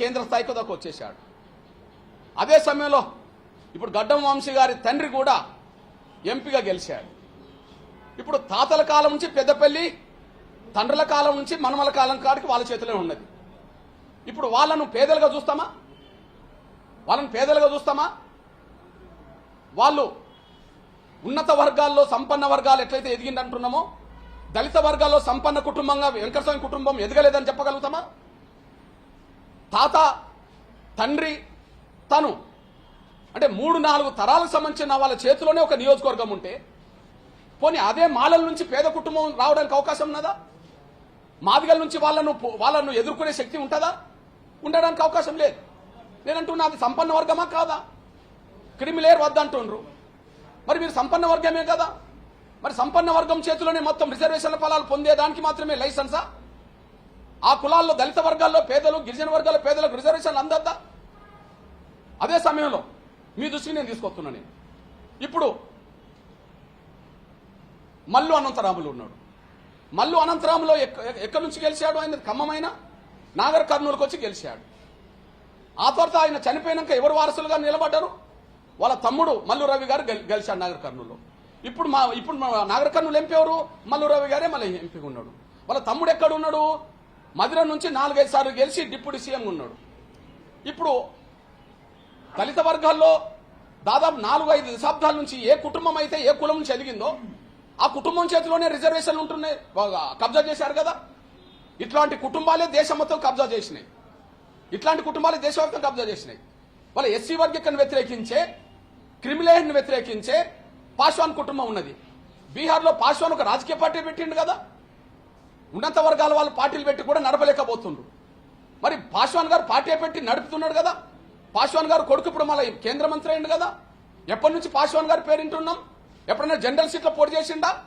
కేంద్ర స్థాయికి దాకా వచ్చేసాడు అదే సమయంలో ఇప్పుడు గడ్డం వంశీ గారి తండ్రి కూడా ఎంపీగా గెలిచాడు. ఇప్పుడు తాతల కాలం నుంచి పెద్దపల్లి తండ్రుల కాలం నుంచి మనమల కాలం కాడికి వాళ్ళ చేతిలో ఉన్నది. ఇప్పుడు వాళ్ళను పేదలుగా చూస్తామా? వాళ్ళని పేదలుగా చూస్తామా? వాళ్ళు ఉన్నత వర్గాల్లో సంపన్న వర్గాలు ఎట్లయితే ఎదిగిందంటున్నామో దళిత వర్గాల్లో సంపన్న కుటుంబంగా వెంకటస్వామి కుటుంబం ఎదగలేదని చెప్పగలుగుతామా? తాత తండ్రి తను. అంటే మూడు నాలుగు తరాలకు సంబంధించిన వాళ్ళ చేతిలోనే ఒక నియోజకవర్గం ఉంటే పోనీ అదే మాలల నుంచి పేద కుటుంబం రావడానికి అవకాశం ఉన్నదా? మాదిగల నుంచి వాళ్ళను వాళ్ళను ఎదుర్కొనే శక్తి ఉంటుందా? ఉండడానికి అవకాశం లేదు. నేనంటున్నా అది సంపన్న వర్గమా కాదా? క్రిమిలేరు వద్దంటుండ్రు మరి మీరు సంపన్న వర్గమే కదా? మరి సంపన్న వర్గం చేతిలోనే మొత్తం రిజర్వేషన్ల ఫలాలు పొందేదానికి మాత్రమే లైసెన్సా? ఆ కులాల్లో దళిత వర్గాల్లో పేదలు గిరిజన వర్గాల్లో పేదలకు రిజర్వేషన్లు అందద్దా? అదే సమయంలో మీ దృష్టికి నేను తీసుకొస్తున్నా నేను. ఇప్పుడు మల్లు అనంతరాములు ఉన్నాడు. మల్లు అనంతరాములో ఎక్క- ఎక్కడి నుంచి గెలిచాడు ఆయన? ఖమ్మమైన నాగర్ కర్నూలుకు వచ్చి గెలిచాడు. ఆ తర్వాత ఆయన చనిపోయినాక ఎవరు వారసులుగా నిలబడ్డారు? వాళ్ళ తమ్ముడు మల్లు రవి గారు గెలిచాడు నాగర్ కర్నూలులో. ఇప్పుడు మా ఇప్పుడు మా నాగర్ కర్నూలు ఎంపీ ఎవరు? మల్లు రవి గారే మళ్ళీ ఎంపీగా ఉన్నాడు. వాళ్ళ తమ్ముడు ఎక్కడ ఉన్నాడు? మధుర నుంచి నాలుగైదు సార్లు గెలిచి డిప్యూటీ సీఎం ఉన్నాడు. ఇప్పుడు దళిత వర్గాల్లో దాదాపు నాలుగు ఐదు దశాబ్దాల నుంచి ఏ కుటుంబం అయితే ఏ కులం నుంచి ఎదిగిందో ఆ కుటుంబం చేతిలోనే రిజర్వేషన్లు ఉంటున్నాయి. కబ్జా చేశారు కదా. ఇట్లాంటి కుటుంబాలే దేశం మొత్తం కబ్జా చేసినాయి. ఇట్లాంటి కుటుంబాలే దేశవ్యాప్తం కబ్జా చేసినాయి. వాళ్ళ ఎస్సీ వర్గీకరణ వ్యతిరేకించే క్రిమిలేయర్ని వ్యతిరేకించే పాశ్వాన్ కుటుంబం ఉన్నది. బీహార్లో పాశ్వాన్ ఒక రాజకీయ పార్టీ పెట్టిండు కదా. ఉన్నత వర్గాల వాళ్ళు పార్టీలు పెట్టి కూడా నడపలేకపోతుండ్రు. మరి పాశ్వాన్ గారు పార్టీ పెట్టి నడుపుతున్నాడు కదా. పాశ్వాన్ గారు కొడుకు ఇప్పుడు మళ్ళీ కేంద్ర మంత్రి అయింది కదా. ఎప్పటి నుంచి పాశ్వాన్ గారు పేరింటున్నాం ఎప్పుడైనా జనరల్ సీట్లో పోటీ చేసిండా?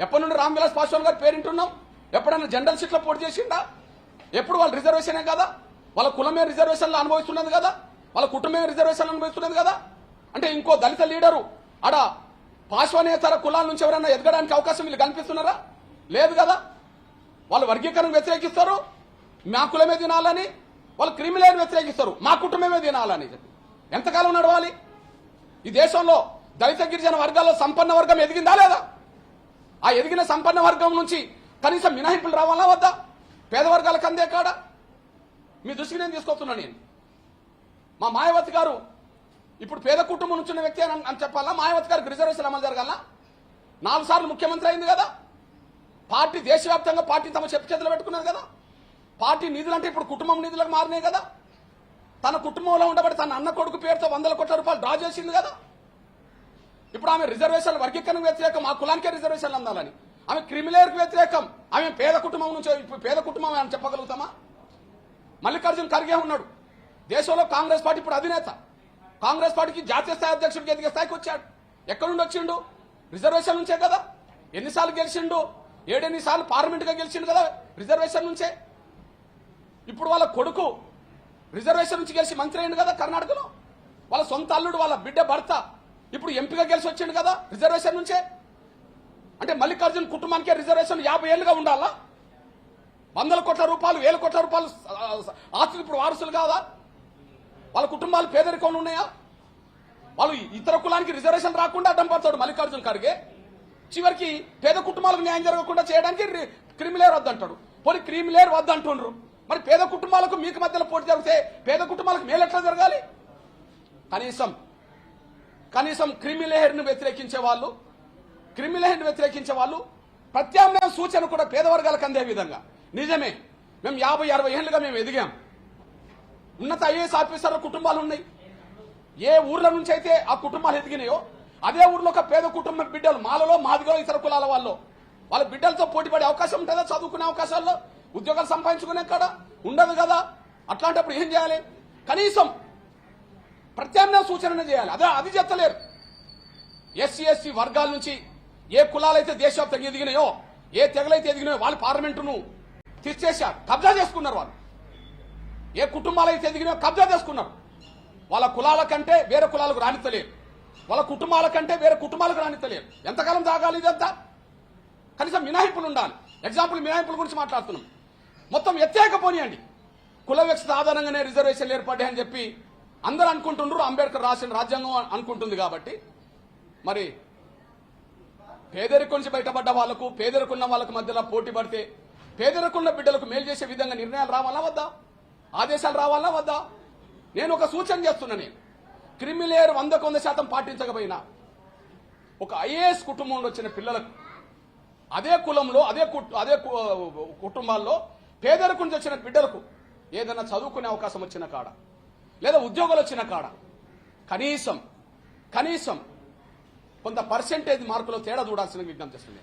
ఎప్పటి నుండి రామ్ విలాస్ పాశ్వాన్ గారు పేరింటున్నాం ఎప్పుడైనా జనరల్ సీట్లో పోటీ చేసిండా? ఎప్పుడు వాళ్ళు రిజర్వేషనే కదా? వాళ్ళ కులమే రిజర్వేషన్లు అనుభవిస్తున్నది కదా? వాళ్ళ కుటుంబమే రిజర్వేషన్లు అనుభవిస్తున్నది కదా? అంటే ఇంకో దళిత లీడరు ఆడ పాశ్వానేతర కులాల నుంచి ఎవరైనా ఎదగడానికి అవకాశం వీళ్ళు కనిపిస్తున్నారా లేదు కదా? వాళ్ళు వర్గీకరణ వ్యతిరేకిస్తారు. మా కులమే తినాలని వాళ్ళు క్రిమిలేని వ్యతిరేకిస్తారు. మా కుటుంబమే తినాలని చెప్పి. ఎంతకాలం నడవాలి? ఈ దేశంలో దళిత గిరిజన వర్గాల్లో సంపన్న వర్గం ఎదిగిందా లేదా? ఆ ఎదిగిన సంపన్న వర్గం నుంచి కనీసం మినహాయింపులు రావాలా వద్దా? పేద వర్గాలకు అందే కాడా? మీ దృష్టికి నేను తీసుకొస్తున్నా నేను. మా మాయావతి గారు ఇప్పుడు పేద కుటుంబం నుంచి ఉన్న వ్యక్తి అని అని చెప్పాలా? మాయావతి గారికి రిజర్వేషన్ అమలు జరగాల? నాలుగు సార్లు ముఖ్యమంత్రి అయింది కదా? పార్టీ దేశవ్యాప్తంగా పార్టీ తమ చెప్పు చేతులు పెట్టుకున్నది కదా. పార్టీ నిధులు అంటే ఇప్పుడు కుటుంబం నిధులకు మారినాయి కదా. తన కుటుంబంలో ఉండబడి తన అన్న కొడుకు పేరుతో వందల కోట్ల రూపాయలు డ్రా చేసింది కదా. ఇప్పుడు ఆమె రిజర్వేషన్ వర్గీకరణ వ్యతిరేకం ఆ కులానికే రిజర్వేషన్లు అందాలని. ఆమె క్రిమిలేయర్కి వ్యతిరేకం. ఆమె పేద కుటుంబం నుంచి ఇప్పుడు పేద కుటుంబం అని చెప్పగలుగుతామా? మల్లికార్జున్ ఖర్గే ఉన్నాడు. దేశంలో కాంగ్రెస్ పార్టీ ఇప్పుడు అధినేత. కాంగ్రెస్ పార్టీకి జాతీయ స్థాయి అధ్యక్షుడికి ఎదిగే స్థాయికి వచ్చాడు. ఎక్కడుండి వచ్చిండు రిజర్వేషన్ నుంచే కదా. ఎన్నిసార్లు గెలిచిండు? ఏడెన్నిసార్లు సార్లు గా గెలిచిండు కదా రిజర్వేషన్ నుంచే? ఇప్పుడు వాళ్ళ కొడుకు రిజర్వేషన్ నుంచి గెలిచి మంత్రి అయింది కదా కర్ణాటకలో? వాళ్ళ సొంత అల్లుడు వాళ్ళ బిడ్డ భర్త ఇప్పుడు ఎంపీగా గెలిచి వచ్చిండు కదా రిజర్వేషన్ నుంచే? అంటే మల్లికార్జున కుటుంబానికే రిజర్వేషన్ యాభై ఏళ్ళుగా ఉండాలా? వందల కోట్ల రూపాయలు వేల కోట్ల రూపాయలు ఆస్తులు ఇప్పుడు వారసులు కాదా? వాళ్ళ కుటుంబాలు పేదరికంలో ఉన్నాయా? వాళ్ళు ఇతర కులానికి రిజర్వేషన్ రాకుండా అడ్డం పడతాడు మల్లికార్జున ఖర్గే. చివరికి పేద కుటుంబాలకు న్యాయం జరగకుండా చేయడానికి క్రిమిలేర్ వద్దంటాడు. పోనీ క్రిమిలేర్ వద్దంటుండ్రు. మరి పేద కుటుంబాలకు మీకు మధ్యలో పోటీ జరిగితే పేద కుటుంబాలకు మేలు ఎట్లా జరగాలి? కనీసం కనీసం క్రిమిలేహర్ను వ్యతిరేకించే వాళ్ళు క్రిమిలేహర్ను వ్యతిరేకించే వాళ్ళు ప్రత్యామ్నాయ సూచన కూడా పేదవర్గాలకు అందే విధంగా. నిజమే మేము యాభై అరవై ఏళ్ళుగా మేము ఎదిగాం. ఉన్నత ఐఏఎస్ ఆఫీసర్ల కుటుంబాలు ఉన్నాయి. ఏ ఊర్ల నుంచి అయితే ఆ కుటుంబాలు ఎదిగినాయో అదే ఊర్లో ఒక పేద కుటుంబం బిడ్డలు మాలలో మాదిగో ఇతర కులాల వాళ్ళు. వాళ్ళ బిడ్డలతో పోటీపడే అవకాశం ఉంటుందా? చదువుకునే అవకాశాల్లో? ఉద్యోగాలు సంపాదించుకునే కాడ? ఉండదు కదా? అట్లాంటప్పుడు ఏం చేయాలి? కనీసం ప్రత్యామ్నాయ సూచన చేయాలి. అదే అది చెత్తలేరు ఎస్సీ ఎస్సీ వర్గాల నుంచి ఏ కులాలైతే దేశవ్యాప్తంగా ఎదిగినాయో ఏ తెగలైతే ఎదిగినాయో వాళ్ళు పార్లమెంటును తీర్చేశారు. కబ్జా చేసుకున్నారు వాళ్ళు. ఏ కుటుంబాలైతే ఎదిగినాయో కబ్జా చేసుకున్నారు. వాళ్ళ కులాల కంటే వేరే కులాలకు రానిత్తలేరు వాళ్ళ కుటుంబాల కంటే వేరే కుటుంబాలకు రానిత్తలేరు ఎంతకాలం దాగాలి ఇదంతా? కనీసం మినహాయింపులు ఉండాలి ఎగ్జాంపుల్ మినహాయింపుల గురించి మాట్లాడుతున్నాం. మొత్తం ఎత్తేకపోనియండి కుల వ్యక్తి ఆధారంగానే రిజర్వేషన్లు ఏర్పడ్డాయని చెప్పి అందరూ అనుకుంటున్నారు. అంబేద్కర్ రాసిన రాజ్యాంగం అనుకుంటుంది కాబట్టి. మరి పేదరికం నుంచి బయటపడ్డ వాళ్ళకు పేదరికున్న వాళ్ళకు మధ్యలో పోటీ పడితే పేదరికున్న బిడ్డలకు మేలు చేసే విధంగా నిర్ణయాలు రావాలా వద్దా? ఆదేశాలు రావాలా వద్దా? నేను ఒక సూచన చేస్తున్నా నేను. క్రిమిలేయర్ వందకు వంద శాతం పాటించకపోయినా ఒక ఐఏఎస్ కుటుంబంలో వచ్చిన పిల్లలకు అదే కులంలో అదే అదే కు- కుటుంబాల్లో పేదరికం నుంచి వచ్చిన బిడ్డలకు ఏదైనా చదువుకునే అవకాశం వచ్చిన కాడ లేదా ఉద్యోగాలు వచ్చిన కాడ కనీసం కనీసం కొంత పర్సెంటేజ్ మార్కులో తేడా చూడాల్సిన విజ్ఞప్తి చేస్తుంది.